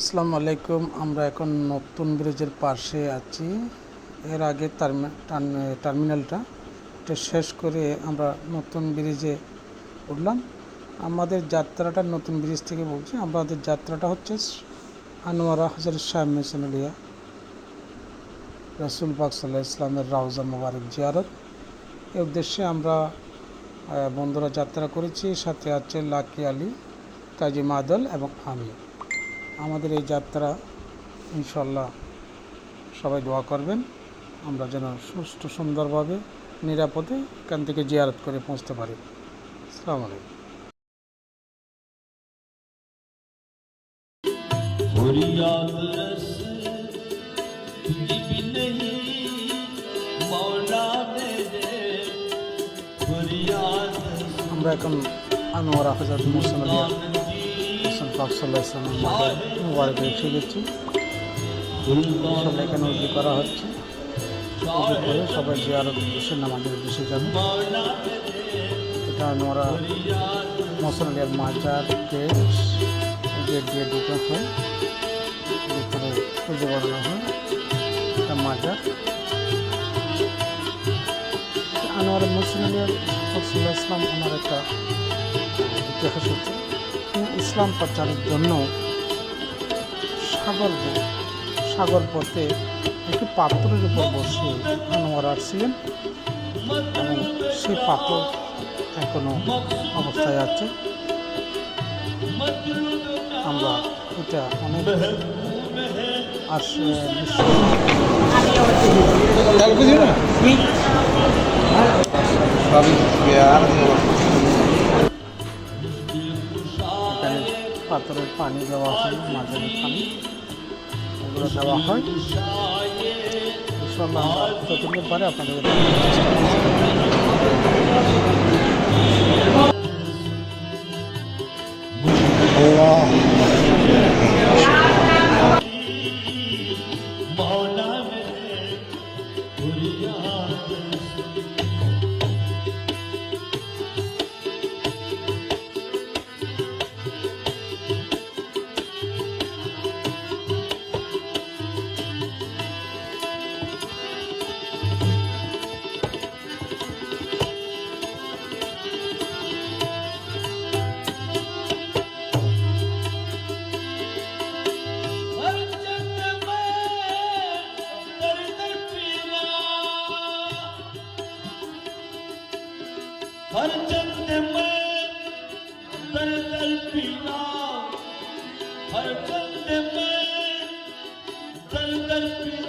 আসসালামু আলাইকুম, আমরা এখন নতুন ব্রিজের পাশে আছি। এর আগে টার্মি- টার্মি- টার্মিনালটা এটা শেষ করে আমরা নতুন ব্রিজে উঠলাম। আমাদের যাত্রাটা নতুন ব্রিজ থেকে বলছি, আমাদের যাত্রাটা হচ্ছে আনোয়ারা হাজার শাহ মেসেনলিয়া রসুল পাক সাল্লাহ ইসলামের রাউজা মোবারক জিয়ারত। এ উদ্দেশ্যে আমরা বন্ধুরা যাত্রা করেছি, সাথে আছে লাকি আলী, কাজী মাদল এবং আমি। আমাদের এই যাত্রা ইনশাল্লাহ সবাই দোয়া করবেন। আমরা যেন সুষ্ঠু সুন্দরভাবে নিরাপদে এখান থেকে জিয়ারত করে পৌঁছতে পারি। আসসালামু আলাইকুম। আমরা এখন আনোয়ার আফজাদ মুসলিয়া পাক সাল্লাহ ইসলামের মাঠে মুবারকে এসে গেছি সবাই এখানে উদ্যোগ করা হচ্ছে। উদ্যোগ করে সবাই জিয়ারত উদ্দেশ্যে নামাজের উদ্দেশ্যে যাবে। এটা আনোয়ারা মসলিয়ার মাজার গেট গেট দিয়ে ঢুকে হয়। পুজো বানানো হয়। এটা মাজার। আনোয়ার মুসলিমের রসুল্লাহ ইসলাম ওনার একটা ইতিহাস হচ্ছে। তিনি ইসলাম প্রচারের জন্য সাগর সাগর পথে একটি পাথরের উপর বসে আনোয়ার আসছিলেন এবং সেই পাথর এখনও অবস্থায় আছে। আমরা এটা অনেক বিশ্ব পাথরের পানি দেওয়া হয় মাঝের পানি। এগুলো দেওয়া হয়। ইনশাল্লাহ পরে পারে আপনাদের हर जन्म में दर्द पीना हर जन्म में दर्द पीना